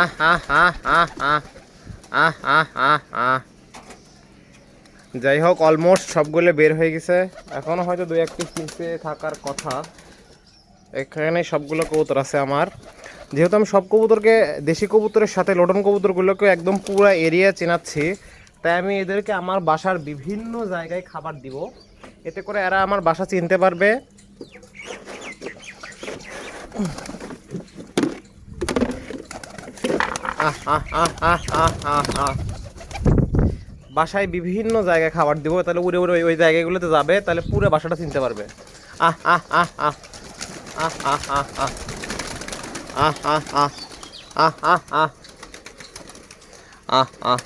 আহ যাই হোক অলমোস্ট সবগুলো বের হয়ে গেছে। এখনও হয়তো দু একটি নিচে থাকার কথা। এখানে সবগুলো কবুতর আছে আমার। যেহেতু আমি সব কবুতরকে, দেশি কবুতরের সাথে লটন কবুতরগুলোকে একদম পুরো এরিয়া চেনাচ্ছি, তাই আমি এদেরকে আমার বাসার বিভিন্ন জায়গায় খাবার দিব। এতে করে এরা আমার বাসা চিনতে পারবে আহ আহ আহ আহ আহ আহ আহ বাসায় বিভিন্ন জায়গায় খাবার দিব তাহলে উড়ে উড়ে ওই- জায়গাগুলোতে যাবে তাহলে পুরো বাসাটা চিনতে পারবে আহ আহ আহ আহ আহ আহ আহ আহ আহ আহ আহ আহ আহ আহ আহ আহ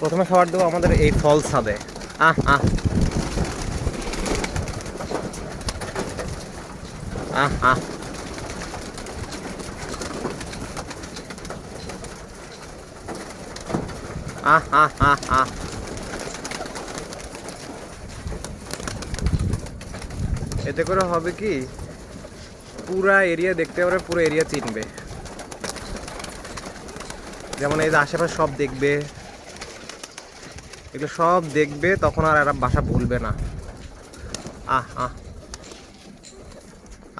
প্রথমে খাবার দেবো আমাদের এই ফল ছাদে আহ আহ এতে করে হবে কি পুরা এরিয়া দেখতে পারবে পুরো এরিয়া চিনবে যেমন এই যে আশেপাশে সব দেখবে এগুলো সব দেখবে তখন আর এরা বাসা ভুলবে না আহ আহ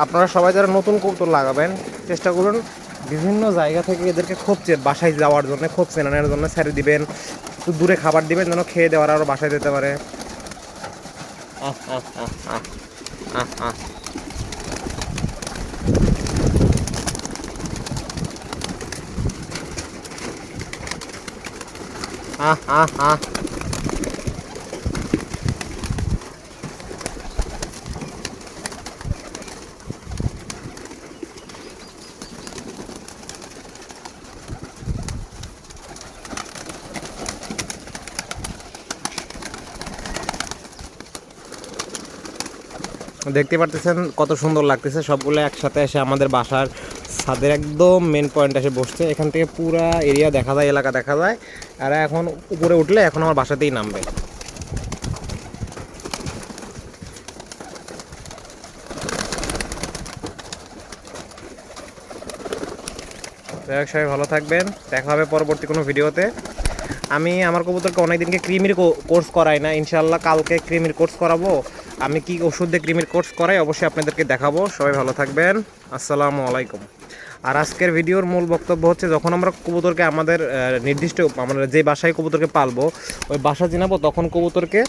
আপনারা সবাই যারা নতুন কৌতুক লাগাবেন চেষ্টা করুন বিভিন্ন জায়গা থেকে এদেরকে খোঁজছে বাসায় যাওয়ার জন্য খোঁজ চেনানোর জন্য ছেড়ে দিবেন একটু দূরে খাবার দিবেন যেন খেয়ে দেওয়ার আরও বাসায় যেতে পারে। আহ, আহ, আহ, আহ, আহ, আহ। আহ আহ আহ দেখতে পারতেছেন কত সুন্দর লাগতেছে। সবগুলো একসাথে এসে আমাদের বাসার ছাদের একদম মেন পয়েন্ট এসে বসছে। এখান থেকে পুরা এরিয়া দেখা যায়, এলাকা দেখা যায়। আর এখন উপরে উঠলে এখন আমার বাসাতেই নামবে। যাই সবাই ভালো থাকবেন। দেখা হবে পরবর্তী কোনো ভিডিওতে। আমি আমার কবুতরকে অনেকদিনকে ক্রিমির কোর্স করাই না। ইনশাল্লাহ কালকে ক্রিমির কোর্স করাবো। আমি কি ওষুধ দিয়ে ক্রিমের কোর্স করাই অবশ্যই আপনাদেরকে দেখাবো। সবাই ভালো থাকবেন। আসসালামু আলাইকুম। আর আজকের ভিডিওর মূল বক্তব্য হচ্ছে, যখন আমরা কবুতরকে আমাদের নির্দিষ্ট, আমরা যে বাসায় কবুতরকে পালবো, ওই বাসা চিনাবো, তখন কবুতরকে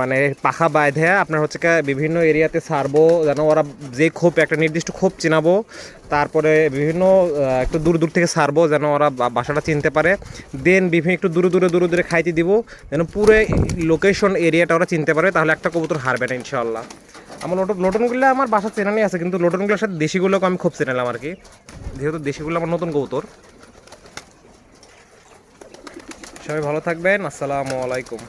মানে পাখা বাঁধে, আপনার হচ্ছে বিভিন্ন এরিয়াতে সারবো যেন ওরা যে খোপ, একটা নির্দিষ্ট খোপ চিনাবো, তারপরে বিভিন্ন একটু দূর দূর থেকে সারবো যেন ওরা বাসাটা চিনতে পারে। দেন বিভিন্ন একটু দূরে দূরে দূরে দূরে খাইতে দিব, যেন পুরো লোকেশন এরিয়াটা ওরা চিনতে পারে, তাহলে একটা কবুতর হারবে না ইনশাল্লাহ আমার লোটন, লোটনগুলো আমার বাসা চেনানি আছে, কিন্তু লোটনগুলোর সাথে দেশিগুলোকে আমি খুব চেনালাম আর কি। যেহেতু দেশিগুলো আমার নতুন কবুতর। সবাই ভালো থাকবেন, আসসালামু আলাইকুম।